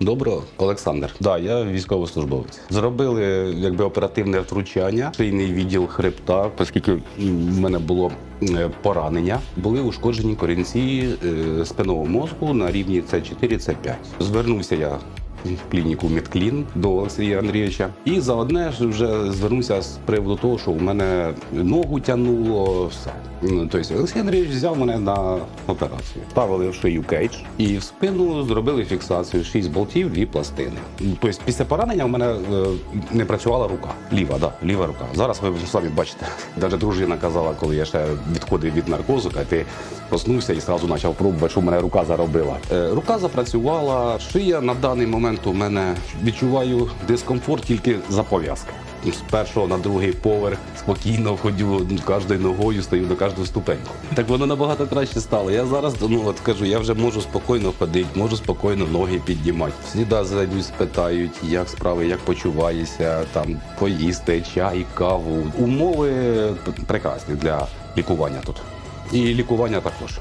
Доброго, Олександр. Да, я військовослужбовець. Зробили якби оперативне втручання, шийний відділ хребта, оскільки в мене було е, поранення, були ушкоджені корінці е, спинного мозку на рівні С4, С5. Звернувся я. В клініку Медклін до Олексія Андрійовича. І заодне ж вже звернувся з приводу того, що у мене ногу тягнуло, все. Тобто Олексій Андрійович взяв мене на операцію. Ставили в шию кейдж і в спину зробили фіксацію 6 болтів, дві пластини. Тобто після поранення у мене е, не працювала рука. Ліва, да, ліва рука. Зараз ви самі бачите. Навіть дружина казала, коли я ще відходив від наркозу, каже, ти проснувся і одразу почав пробувати, що в мене рука заробила. Е, рука запрацювала, шия на даний момент у мене відчуваю дискомфорт тільки за пов'язки. З першого на другий поверх спокійно ходю кожною ногою, стою на кожну ступеньку. Так воно набагато краще стало. Я зараз ну от кажу, я вже можу спокійно ходити, можу спокійно ноги піднімати. Всі зайдуть, спитають, як справи, як почуваєшся, там поїсти, чай, каву. Умови прекрасні для лікування тут. І лікування також.